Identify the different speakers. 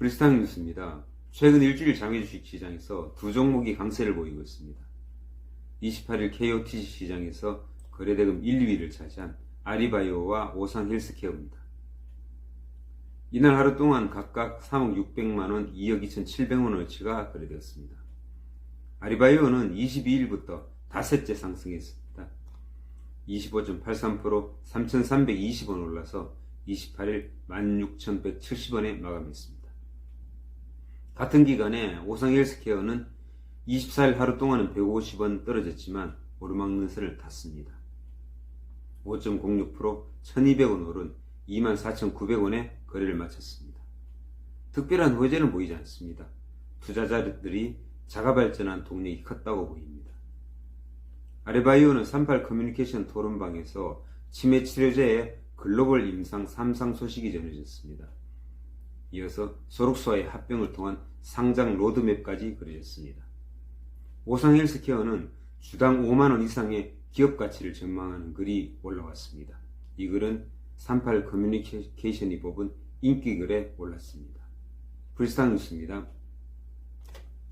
Speaker 1: 브리스탄 뉴스입니다. 최근 일주일 장외주식 시장에서 두 종목이 강세를 보이고 있습니다. 28일 KOTC 시장에서 거래대금 1, 2위를 차지한 아리바이오와 오상 헬스케어입니다. 이날 하루 동안 각각 3억 600만원, 2억 2,700만원어치가 거래되었습니다. 아리바이오는 22일부터 닷새째 상승했습니다. 25.83% 3,320원 올라서 28일 16,170원에 마감했습니다. 같은 기간에 오상 헬스케어는 24일 하루 동안은 150원 떨어졌지만 오르막는 선을 탔습니다. 5.06% 1200원 오른 24,900원에 거래를 마쳤습니다. 특별한 호재는 보이지 않습니다. 투자자들이 자가 발전한 동력이 컸다고 보입니다. 아레바이오는 38 커뮤니케이션 토론방에서 치매 치료제의 글로벌 임상 3상 소식이 전해졌습니다. 이어서 소록소와의 합병을 통한 상장 로드맵까지 그려졌습니다. 오상 헬스케어는 주당 5만원 이상의 기업 가치를 전망하는 글이 올라왔습니다. 이 글은 38 커뮤니케이션이 뽑은 인기 글에 올랐습니다. 불스타 뉴스입니다.